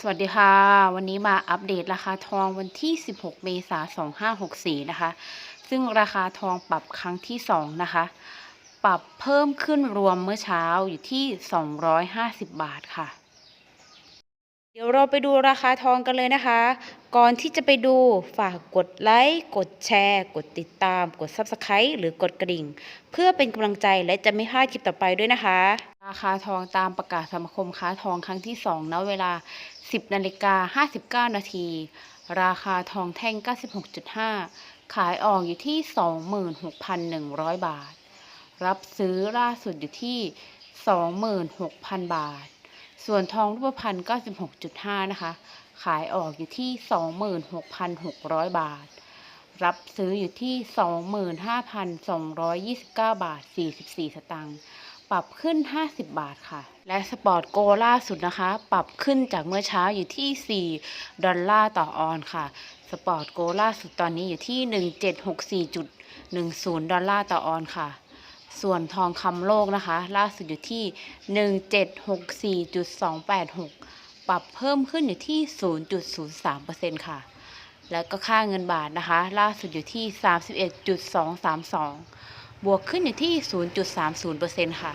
สวัสดีค่ะ วันนี้มาอัปเดตราคาทองวันที่ 16 เมษายน 2564 นะคะ ซึ่งราคาทองปรับครั้งที่ 2 นะคะ ปรับเพิ่มขึ้นรวมเมื่อเช้าอยู่ที่ 250 บาทค่ะ ดี๋ยวเราไปดูราคาทองกันเลยนะคะ ก่อนที่จะไปดูฝากกดไลค์ กดแชร์ กดติดตาม กด Subscribe หรือกดกระดิ่ง เพื่อเป็นกำลังใจและจะไม่พลาดคลิปต่อไปด้วยนะคะ ราคาทองตามประกาศสมาคมค้าทองครั้งที่2ณเวลา 10นาฬิกา59นาที ราคาทองแท่ง 96.5 ขายออกอยู่ที่ 26,100 บาท รับซื้อล่าสุดอยู่ที่ 26,000 บาท ส่วนทองรูปพรรณ96.5 นะคะ ขายออกอยู่ที่ 26,600 บาท รับซื้ออยู่ที่ 25,229 บาท 44 สตางค์ปรับขึ้น 50 บาทค่ะ และสปอร์ตโกล่าสุดนะคะ ปรับขึ้นจากเมื่อเช้าอยู่ที่ 4 ดอลลาร์ต่อออนค่ะ สปอร์ตโกล่าสุดตอนนี้อยู่ที่ 1764.10 ดอลลาร์ต่อออนค่ะ ส่วนทองคำโลกนะคะ ล่าสุดอยู่ที่ 1764.286 ปรับเพิ่มขึ้นอยู่ที่ 0.03%ค่ะ แล้วก็ค่าเงินบาทนะคะ ล่าสุดอยู่ที่ 31.232 บวกขึ้นอยู่ที่ 0.30%ค่ะ